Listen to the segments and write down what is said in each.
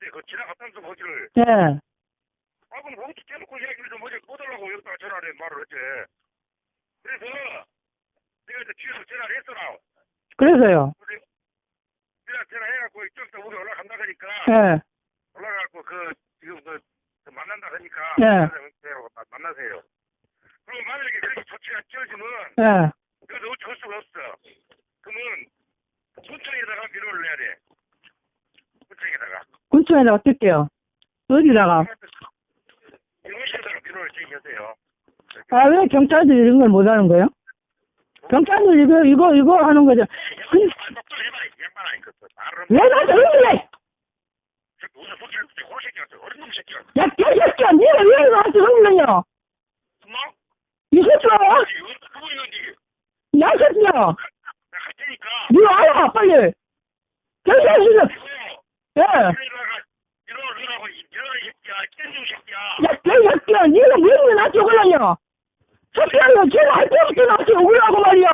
때 그 지나갔다면서 거기를 예. 아 그럼 거기 대놓고 이야기를 좀 어제 꺼달라고 여기다가 전화를 해 말을 했지 그래서 내가 이제 뒤에서 전화를 했어라 그래서요. 그래서 내가 전화해갖고 이쪽에서 우리 올라간다 그러니까 예. 올라가고 그 지금 그, 그 만난다 하니까 예. 만나세요. 만나세요. 그럼 만약에 그렇게 조치가 지어지면 예. 그래도 어쩔 수가 없어. 그러면 군청에다가 민원을 내야 돼. 군청에다가. 군청에다 어떨게요? 어디다가? 이것에다가 민원을 제기하세요. 아, 왜 경찰들이 이런 걸 못 하는 거예요? 경찰들 이거, 이거, 이거 하는 거죠. 그, 똑바로 해봐. 이 양반아 이거. 말을 왜 나한테 흥분해? 무슨 소리를 듣지? 호로 새끼 같아. 어린 놈 새끼 같아. 야, 개새끼야, 니가 왜 나한테 흥분해요? 뭐? 이 새끼야, 그분이 어디? 야, 이 새끼야. 할 테니까. 니 와라, 빨리. 개새끼야, 예. 야, 개새끼야, 니가 왜 나한테 그러냐? 새끼야, 너 제가 할 때부터 나한테 억울하고 말이야.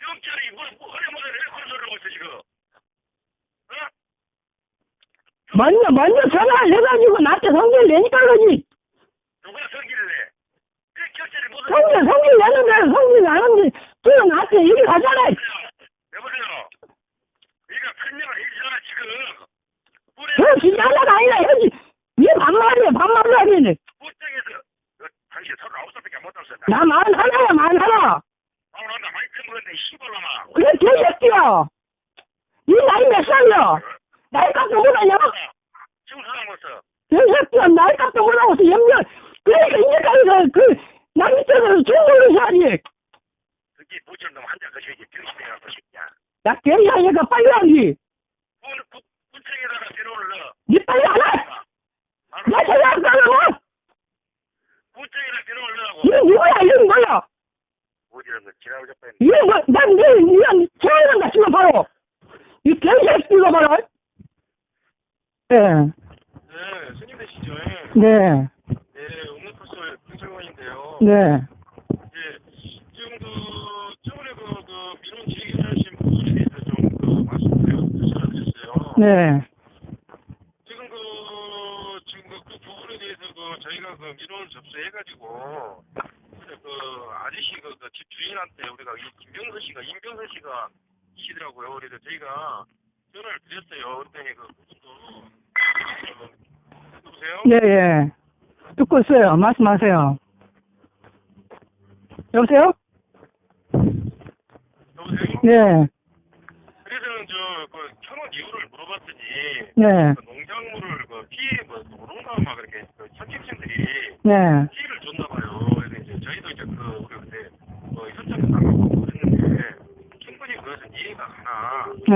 경찰이 뭐, 왜 그런 소리를 하고 있어 지금? 어? 먼저, 먼저 전화를 해가지고 나한테 성질 내니까 그러지. 누가 성기를 내? 그 경찰이 무슨 성질, 성질 내는 대로 성질 나는데, 지금 나한테 얘기를 하잖아. 여보세요? 네가 설명을 해주잖아 지금. 그 진짜가 아니라 해야지. 왜 반말이야, 어, 당신 서른 아홉 살밖에 못 왔어. 나만 하나야, 만 하나. 오늘 한다 많이 큰 건데 시발놈아. 그래, 개새끼야. 이 나이 몇 살이야? 나이 값도 못하냐? 지금 사람 없어. 개새끼야, 나이 값도 못하고 있어, 염려. 그러니까 이제까지 그, 그, 나 밑에서 중국을 살이. 그게 부장놈 한자 그 새끼 병신이야 그 새끼야. 야, 개야, 얘가 빨리 넣어. 니 빨리 안 해. 바로 나 전화 안 가려고. 대로를 넣으라고. 이거 누구야, 이거 뭐야? 어디는 거 지나고 잡고 했네. 이거 뭐, 난 니, 니가 태어난다, 지금 바로. 이 개새끼가 바로. 예, 네, 스님 되시죠? 네, 네, 옥내커스 경찰관인데요. 네. 예, 지금 그, 저번에 그, 그, 민원 제기하신 부분에 대해서 좀, 그, 말씀드려, 드렸어요. 네. 지금 그, 지금 그, 그 부분에 대해서 그, 저희가 그 민원을 접수해가지고, 근데 그, 아저씨 그, 그, 집 주인한테 우리가 이 김병선 씨가, 임병선 씨가 이시더라고요. 그래서 저희가 전화를 드렸어요. 그랬더니 그, 그분도, 그, 여보세요? 네, 예. 듣고 있어요. 말씀하세요. 여보세요? 여보세요? 네, 저, 그, 천원 이유를 물어봤더니, 네, 그 농작물을 그 피해, 뭐, 노동가 막 이렇게, 그 현직층들이 네, 피해를 줬나 봐요. 그래서 이제 저희도 이제 그, 우리 그때, 뭐, 현장에 나가고 그랬는데, 충분히 그것은 이해가 가나, 네,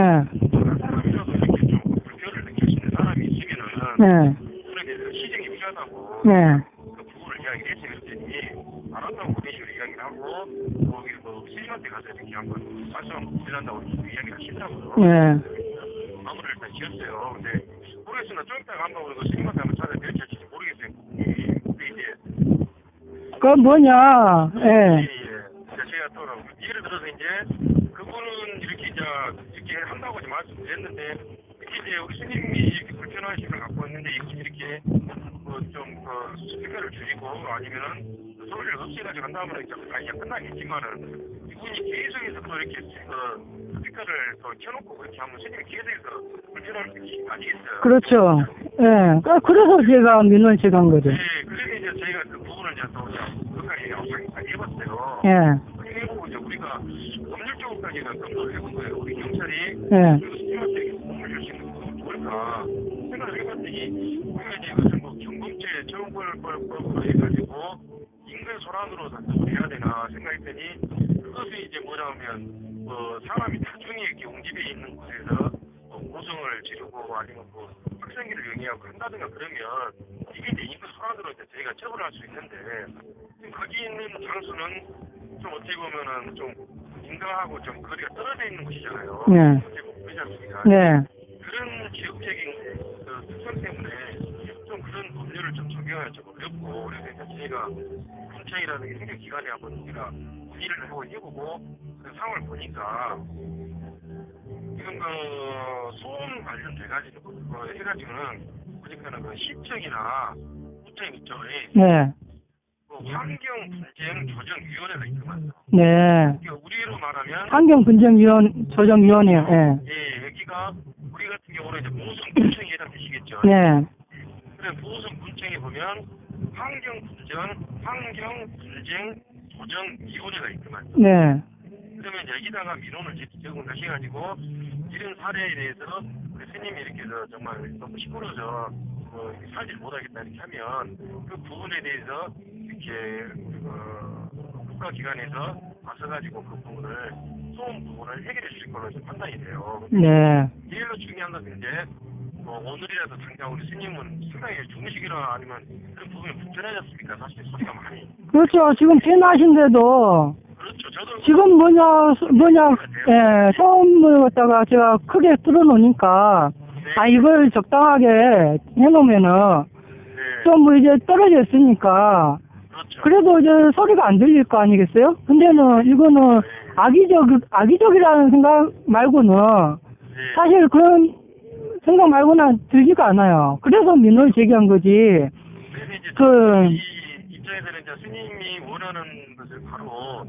사람이라도 이렇게 좀 불편을 느낄 수 있는 사람이 있으면은, 네, 그렇게 그 시정이 필요하다고, 네, 하고, 거기 뭐, 스님한테 가서 이렇게 한번 말씀 드린다고 이야기를 하시더라고요. 네. 마무리를 일단 지었어요. 근데 모르겠습니다. 좀 이따가 한번 우리 그 스님한테 한번 찾아 뵐지 모르겠어요. 근데 이제 그 뭐냐, 예, 예, 예. 제가 또 예를 들어서 이제 그분은 이렇게 이제 이렇게 한다고 이제 말씀드렸는데 이렇게 이제 우리 스님이 이렇게 불편한 식을 갖고 있는데 이것이 이렇게 뭐좀그 스피커를 줄이고 아니면은 그 소리를 없애가지고 한다면 이제 아니 끝나겠지만은 이분이 계속해서 또 이렇게 그 스피커를 또 켜놓고 그렇게 하면 스님이 계속해서 불편할 수 아니겠어요? 그렇죠. 예, 그- 그래서 제가 민원 제기한 거죠. 네, 그래서 이제 저희가 그 부분을 이제 또 끝까지 영상까지 해봤어요. 예, 해보고 이제 우리가 법률적으로까지가 검토를 해본 거예요. 우리 경찰이 예, 그리고 스님한테 도움을 줄수 있는 부분이 뭘까 생각을 해봤더니 이제 이것을 뭐 경범죄 처벌법으로 해가지고 인근 소란으로 단속을 해야 되나 생각했더니 그것이 이제 뭐냐면 뭐 사람이 나중에 이렇게 옹집에 있는 곳에서 뭐 고성을 지르고 아니면 뭐 학생기를 영위하고 한다든가 그러면 이게 이제 인근 소란으로 이제 저희가 처벌할 수 있는데 지금 거기 있는 장소는 좀 어떻게 보면은 좀 인가하고 좀 거리가 떨어져 있는 곳이잖아요. 네. 어떻게 보면 그렇지 않습니까? 네, 그런 지역적인 그 특성 때문에 좀 그런 법률을 좀 적용하기 좀 어렵고 그래서 이제 저희가 군청이라는 게 행정기관에 한번 우리가 문의를 한번 해보고 그 상황을 보니까 지금 그 소음 관련돼가지고 그 해가지고는 그러니까는 그 시청이나 구청 이쪽에 네, 그 환경 분쟁 조정 위원회가 있더만요. 네. 이게 우리로 말하면 환경 분쟁 위원, 조정 위원회, 예. 예 여기가 같은 경우는 이제 보성 군청에 해당되시겠죠. 네, 그래 보성 군청에 보면 환경 분쟁 환경 분쟁 조정 위원회가 있더만요. 네, 그러면 여기다가 민원을 제공을 하셔가지고 이런 사례에 대해서 우리 스님이 이렇게 저 정말 너무 시끄러워서 어, 살지 못하겠다 이렇게 하면 그 부분에 대해서 이렇게 그 국가기관에서 와서가지고 그 부분을 소음 부분을 해결해 주실 걸로 지금 판단이 돼요. 네. 제일로 중요한 것은 이제 뭐 오늘이라도 당장 우리 스님은 상당히 주무시기나 아니면 그런 부분이 불편하셨습니까? 사실 소리가 많이. 그렇죠. 지금 피난하신데도 그렇죠. 저도 지금 뭐냐, 뭐냐, 예, 소음을 갖다가 제가 크게 틀어놓으니까, 네, 아, 이걸 적당하게 해놓으면은, 네, 좀 뭐 이제 떨어져 있으니까, 그렇죠. 그래도 이제 소리가 안 들릴 거 아니겠어요? 근데는 이거는 악의적, 악의적이라는 생각 말고는, 네. 사실 그런 생각 말고는 들지가 않아요. 그래서 민원을 제기한 거지. 그래서 이제 그- 이 입장에서는 이제 스님이 원하는 것을 바로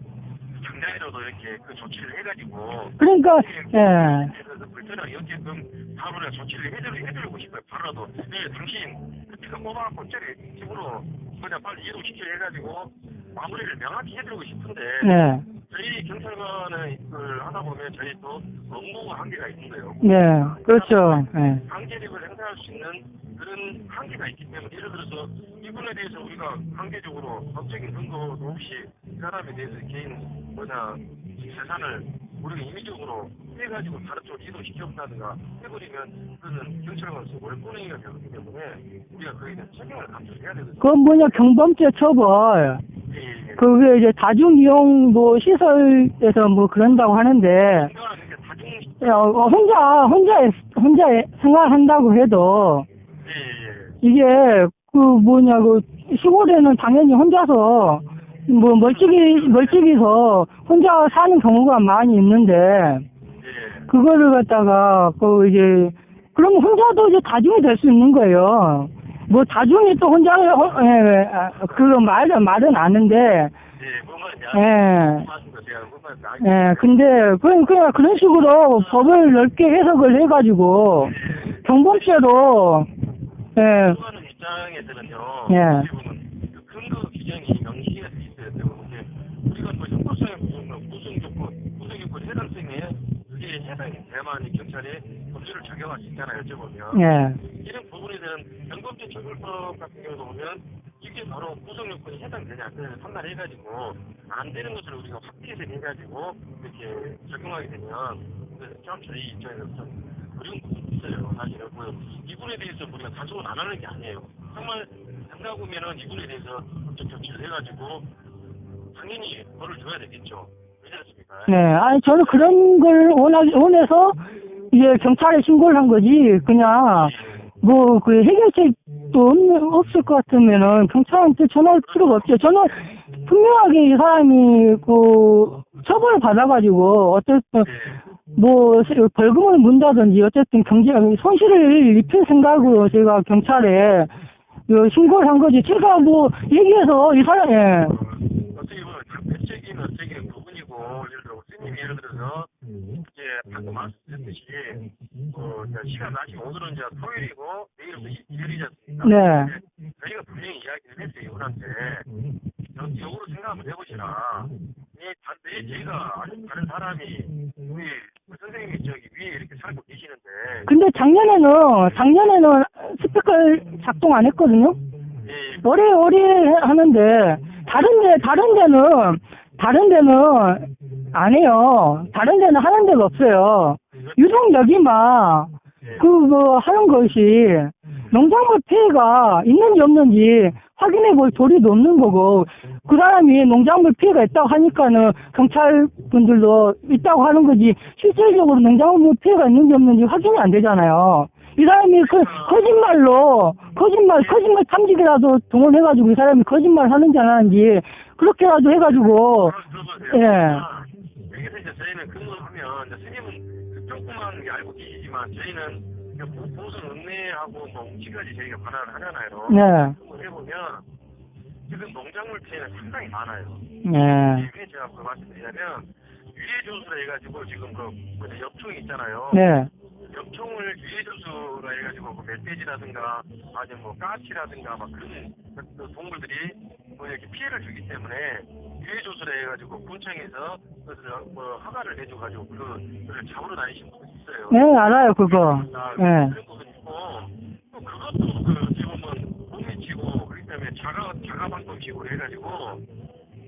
당장이라도 이렇게 그 조치를 해가지고 그러니까, 예. 그래서 없게끔 바로 내가 조치를 해드리, 해드리고 싶어요. 바로라도 네, 당신 그때가 뽑아갖고 저리 집으로 그냥 빨리 이동시켜 해가지고 마무리를 명확히 해드리고 싶은데 네. 저희 경찰관을 하다 보면 저희 또 업무가 한계가 있는 거예요. 네. 그렇죠. 예. 강제력을 행사할 수 있는 그런 한계가 있기 때문에 예를 들어서 이분에 대해서 우리가 강제적으로 법적인 근거도 없이 이 사람에 대해서 개인 뭐냐 재산을 우리가 임의적으로 해가지고 다른 쪽으로 이동시켜본다든가 해버리면 그거는 경찰관으로서 월권행위가 되기 때문에 우리가 그에 대한 책임을 감수해야 되거든요. 그 뭐냐, 경범죄 처벌. 예, 예. 그게 이제 다중이용 뭐 시설에서 뭐 그런다고 하는데, 다중 예, 어, 어, 혼자, 혼자, 혼자 생활한다고 해도, 예, 예. 이게 그 뭐냐, 그 시골에는 당연히 혼자서 뭐 멀찍이, 멀찍이서 혼자 사는 경우가 많이 있는데, 예. 그거를 갖다가 그 이제 그러면 혼자도 이제 다중이 될 수 있는 거예요. 뭐 다중이 또 혼자 어, 예, 아, 그거 말은 말은 아는데 예, 예. 예, 근데 그냥 그냥 그런 식으로 법을 넓게 해석을 해가지고 경범죄로 예, 하는 입장에서는요. 예. 어떻게 보면 그 근거 규정이 명시가 돼 있어야 되는데 우리가 뭐 형법상의 구성, 구성 조건, 구성 요건 해당성에 그게 해당이 이 경찰이 법률을 적용할 수 있잖아요. 어쩌보면 예, 이런 부분에 대한 경범죄 처벌법 같은 경우도 보면 이게 바로 구성 요건이 해당되냐 안 되냐 판단해가지고 안 되는 것을 우리가 확대해서 해가지고 이렇게 적용하게 되면 그좀 저희 입장에서 좀 어려운 부분이 있어요. 사실은 뭐 이분에 대해서 우리가 단속은 안 하는 게 아니에요. 정말 한다 보면은 이분에 대해서 법적 조치를 해가지고 당연히 벌을 줘야 되겠죠. 그렇지 않습니까? 네, 아니 저는 그런 걸 원하 원해서 이제 경찰에 신고를 한 거지 그냥 뭐 그 해결책도 없, 없을 것 같으면은 경찰한테 전화할 필요가 없죠. 저는 분명하게 이 사람이 그 처벌을 받아가지고 어쨌든 뭐 벌금을 문다든지 어쨌든 경제 손실을 입힐 생각으로 제가 경찰에 그 신고를 한 거지. 제가 뭐 얘기해서 이 사람 예. 어떻게 보면 장편적인 어떻게 부분이고 예를 들어 스님이 예를 들어서 이제 방금 말씀드렸듯이 어 이제 시간 나시 오늘은 이제 토요일이고 내일은 또 일요일이지 않습니까? 네. 저희가 분명히 이야기를 했어요 이분한테 여- 역으로 생각 한번 해보시라 이 반대에 저희가 아주 다른 사람이 우리 그 선생님이 저기 위에 이렇게 살고 계시는데 근데 작년에는 작년에는 스피커를 작동 안 했거든요. 예, 오래 하는데 다른 데 다른 데는 다른 데는 안 해요. 다른 데는 하는 데가 없어요. 유독 여기만 그뭐 하는 것이 농작물 피해가 있는지 없는지 확인해 볼 도리도 없는 거고 그 사람이 농작물 피해가 있다고 하니까는 경찰 분들도 있다고 하는 거지 실질적으로 농작물 피해가 있는지 없는지 확인이 안 되잖아요. 이 사람이 그 거짓말로 거짓말 거짓말 탐지기라도 동원해가지고 이 사람이 거짓말 하는지 안 하는지 그렇게라도 해가지고 들어보세요. 예. 여기서 이제 저희는 근무를 하면 이제 스님은 특정 조그만 게 알고 계시지만 저희는 그 보- 보수 은혜하고 뭐 웅치까지 저희가 관할을 하잖아요. 네. 그걸 해보면 지금 농작물 피해는 상당히 많아요. 네. 왜 제가 그 말씀드리냐면 유해 조수라 해가지고 지금 그 뭐냐 엽총이 있잖아요. 네. 엽총을 유해 조수라 해가지고 그 멧돼지라든가 아니면 뭐 까치라든가 막 그런 그- 그 동물들이 뭐 이렇게 피해를 주기 때문에 유해 조수라 해가지고 군청에서 그것을 뭐 허가를 내줘가지고 그 그를 잡으러 다니시는 분이 있어요. 네, 알아요, 그거. 아, 네. 그런 부분이 있고 또 그것도 그 지금은 몸이지고 그렇기 때문에 자가 자가 방법이고 해가지고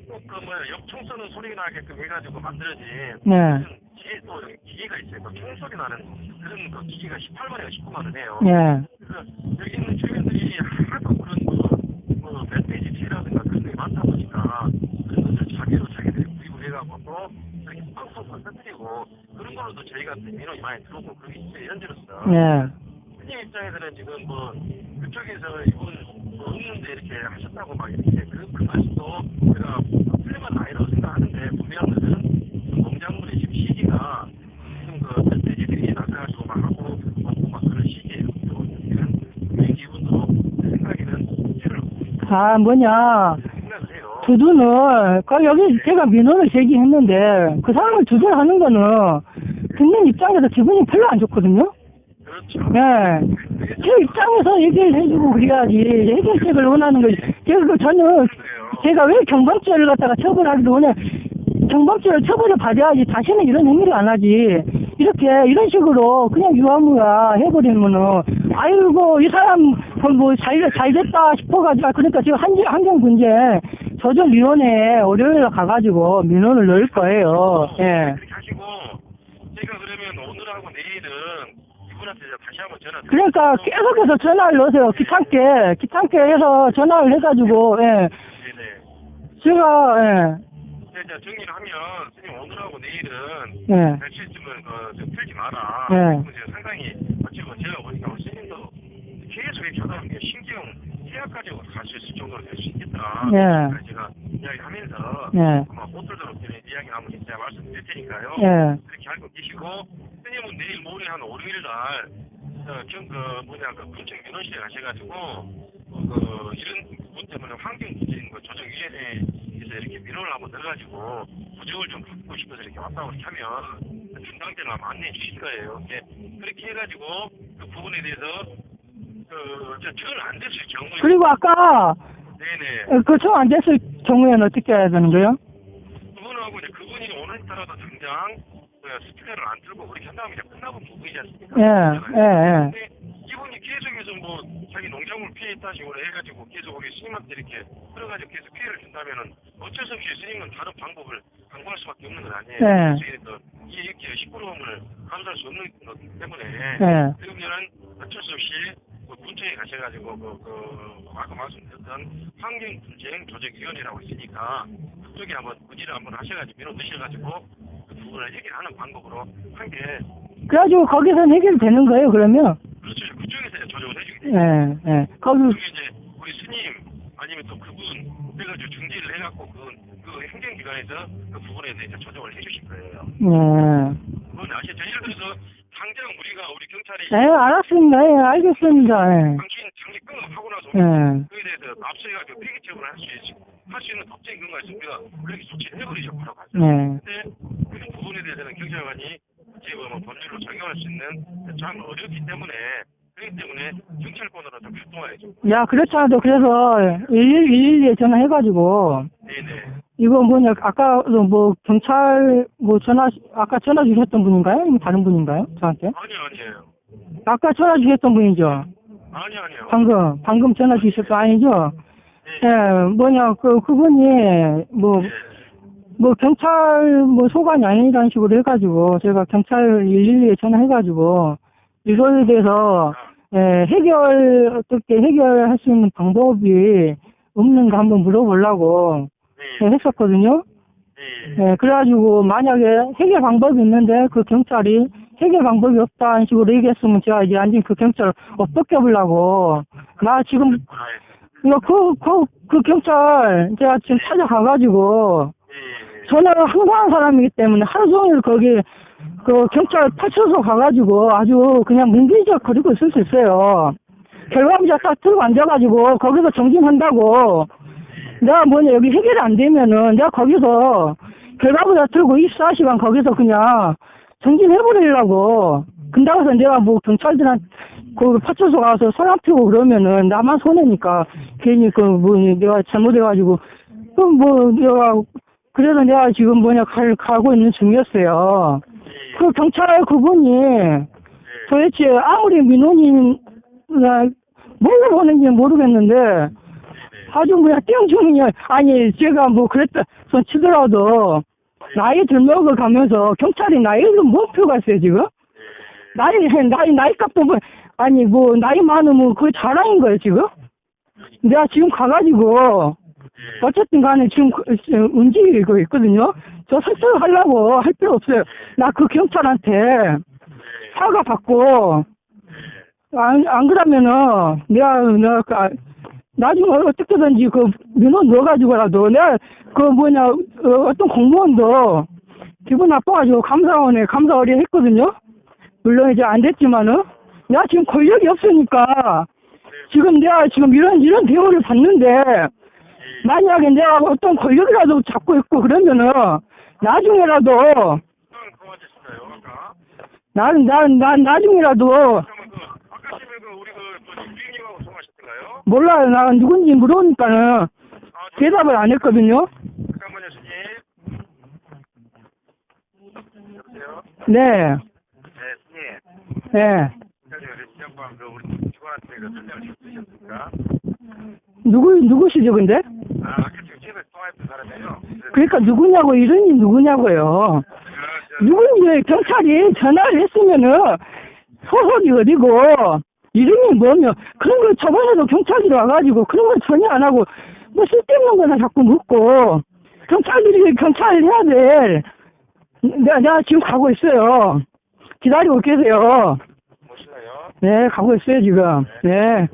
또그 뭐야 엽총 쏘는 소리 나게끔 해가지고 만들어진 네. 기계 또 기계가 있어요. 그 총소리 나는 그런 그 기계가 18만 원에 19만 원 해요. 네. 그래서 여기 있는 주민들이 하도 그런 뭐, 뭐 멧돼지 피라든가 그런 게 많다 보니까 그런 것을 자기로 자기들이 구입을 해갖고 또 이렇게 빵빵 터뜨리고 그런 걸로도 저희가 민원이 많이 들어오고 그런 게 있어요. 현재로서. 네. 스님 입장에서는 지금 뭐 그쪽에서 이분 뭐 없는데 이렇게 하셨다고 막 이렇게 그, 그 말씀도 제가 틀림은 아니라고 생각하는데 분명한 것은 농작물의 지금 시기가 지금 그 멧돼지들이 나가가지고 막 하고 먹고 막 그런 시기예요. 이런 분명히 기분도 제 생각에는 아, 뭐냐. 두둔을, 그 여기 제가 민원을 제기했는데, 그 사람을 두둔하는 거는, 듣는 입장에서 기분이 별로 안 좋거든요? 그렇죠. 네. 제 입장에서 얘기를 해주고 그래야지, 해결책을 원하는 거지. 제가 그 저는. 제가 왜 경범죄를 갖다가 처벌하기로 원해, 경범죄를 처벌을 받아야지 다시는 이런 행위를 안 하지. 이렇게, 이런 식으로 그냥 유아무야 해버리면은, 아이고, 이 사람, 그뭐 잘, 잘 됐다 싶어가지고, 아, 그러니까 지금 한, 환경문제 조정위원회에 월요일에 가가지고 민원을 넣을 거예요. 예. 그렇게 하시고 제가 그러면 오늘하고 내일은 이분한테 제가 다시 한번 전화 그러니까 계속해서 전화를 넣으세요. 귀찮게, 귀찮게 해서 전화를 해가지고, 예. 네네. 제가, 예. 네, 자, 정리를 하면, 스님 오늘하고 내일은 예. 며칠쯤은 그, 좀 풀지 마라. 네. 제가 상당히, 제가 보니까 우리 스님도 하다 보니까 신경 해약까지 갈수 정도로 될 수 있겠다. 네. 그래서 제가 이야기하면서, 네. 아마 못 들도록 이야기 한번 제가 말씀드릴 테니까요. 예. 그렇게 알고 계시고, 스님은 내일 모레 한 월요일 날, 어, 경, 그, 뭐냐, 그, 군청 민원실에 가셔가지고, 어, 그, 이런 부분 때문에 환경 문제인 거 조정위원회에서 이렇게 민원을 한번 넣어가지고, 부정을 좀 받고 싶어서 이렇게 왔다고 이렇게 하면, 아마 안내해 주실 거예요. 이렇게, 그렇게 해가지고, 그 부분에 대해서, 그, 저, 전안 됐을 경우에. 그리고 아까, 네네. 그, 정안 됐을 경우에는 어떻게 해야 되는 거예요? 그분하고 이제 그분이 오늘따라도 당장, 그, 스피커를 안 들고 그렇게 한다면 이제 끝나본 부분이지 않습니까? 예, 예, 예. 근데 이분이 계속해서 뭐 자기 농작물 피해 식으로 해가지고 계속 우리 스님한테 이렇게 끌어가지고 계속 피해를 준다면은 어쩔 수 없이 스님은 다른 방법을 강구할 수밖에 없는 건 아니에요. 네. 그래서 이 이렇게 시끄러움을 감수할 수 없는 것 때문에 예. 그러면은 어쩔 수 없이 그 군청에 가셔가지고 그, 그 아까 말씀드렸던 환경분쟁 조정위원회라고 있으니까 그쪽에 한번 문의를 한번 하셔가지고 민원 넣으셔가지고 그 부분을 해결하는 방법으로 한 게 그래가지고 거기서는 해결되는 거예요, 그러면? 그렇죠. 그쪽에서 조정을 해주게 돼요. 예, 예. 거기, 그게 이제 우리 스님 아니면 또 그분 그래가지고 중지를 해갖고 그, 그 행정기관에서 그 부분에 대해서 조정을 해주실 거예요. 예. 그건 아시죠? 예를 들어서 당장 우리가 우리 경찰이 예, 알았습니다. 예, 알겠습니다. 예. 당신 장기 끊어하고 나서 예. 그에 대해서 압수해가지고 폐기 처분을 할수 있지 할수 있는 법적인 근거가 우리가 그렇게 조치를 해버리죠 바로 가죠. 예. 근데 그런 부분에 대해서는 경찰관이 지금 뭐 법률로 적용할 수 있는 참 어렵기 때문에 그렇기 때문에 경찰권으로 좀 활동해야죠. 야, 그렇지 않아도 그래서 112에 전화해가지고, 네네. 이거 뭐냐, 아까 뭐 경찰 뭐 전화, 아까 전화 주셨던 분인가요? 아니면 다른 분인가요? 저한테? 아니요 아니에요. 아까 전화 주셨던 분이죠? 아니요 아니요. 방금, 방금 전화 주셨던 아니죠? 네. 예, 뭐냐, 그, 그분이, 뭐, 네. 뭐, 경찰, 뭐, 소관이 아니라는 식으로 해가지고, 제가 경찰 112에 전화해가지고, 이거에 대해서, 예, 해결, 어떻게 해결할 수 있는 방법이 없는가 한번 물어보려고 네. 예, 했었거든요. 네. 예, 그래가지고, 만약에 해결 방법이 있는데, 그 경찰이 해결 방법이 없다는 식으로 얘기했으면 제가 이제 앉은 그 경찰을 어떻게 해보려고, 나 지금, 아, 이거 그, 그, 그 경찰, 제가 지금 찾아가가지고, 네. 전화를 항상 하는 사람이기 때문에 하루 종일 거기 그 경찰 파출소 가가지고 아주 그냥 문기적 거리고 있을 수 있어요. 결과부자 딱 들고 앉아가지고 거기서 정진한다고 내가 뭐냐 여기 해결이 안 되면은 내가 거기서 결과부자 들고 24시간 거기서 그냥 정진해버리려고 근다고서 내가 뭐 경찰들한테 그 파출소 가서 소란 피우고 그러면은 나만 손해니까 괜히 그 뭐 내가 잘못해가지고 그뭐 내가 그래서 내가 지금 뭐냐 갈 가고 있는 중이었어요. 예. 그 경찰 그분이 예. 도대체 아무리 민원인 뭘로 보는지 모르겠는데. 아주 그냥 땡중이 아니 제가 뭐 그랬다 손 치더라도 나이 들먹어 가면서 경찰이 나이를 못 표가 있어요 지금 예. 나이 나이 나이 값도 뭐 아니 뭐 나이 많으면 그게 자랑인 거예요 지금 내가 지금 가가지고 예. 어쨌든 간에 지금 그- 움직이고 있거든요 저 설득을 하려고 할 필요 없어요 나 그 경찰한테 예. 사과 받고 안, 안 그러면은 내가 내가 그 아- 나중에 어떻게든지 그 민원 넣어가지고라도 내가 그 뭐냐 어, 어떤 공무원도 기분 나빠가지고 감사원에 감사 의뢰했거든요. 물론 이제 안 됐지만은 내가 지금 권력이 없으니까 지금 내가 지금 이런 이런 대우를 받는데 만약에 내가 어떤 권력이라도 잡고 있고 그러면은 나중에라도 아까? 나는 난, 난 나중에라도 그러면 그 아까 집에 그 우리 그뭐 유인님하고 통화하셨던가요? 몰라요. 나 누군지 물어보니까는 아, 저- 대답을 안 했거든요. 잠깐만요, 스님. 여보세요? 네, 네, 스님. 네. 지난밤 그 우리 직원한테 그 설명을? 누구, 누구시죠, 근데? 아, 아까 지금 집에 통화했던 사람이에요. 그래서 그러니까 누구냐고, 이름이 누구냐고요. 저, 저, 누군지 경찰이 전화를 했으면은 소속이 어디고, 이름이 뭐며, 그런 걸 저번에도 경찰들이 와가지고 그런 걸 전혀 안 하고, 뭐 쓸데없는 거나 자꾸 묻고, 경찰들이 경찰을 해야 돼. 내가, 내가 지금 가고 있어요. 기다리고 계세요. 네, 가고 있어요, 지금. 네.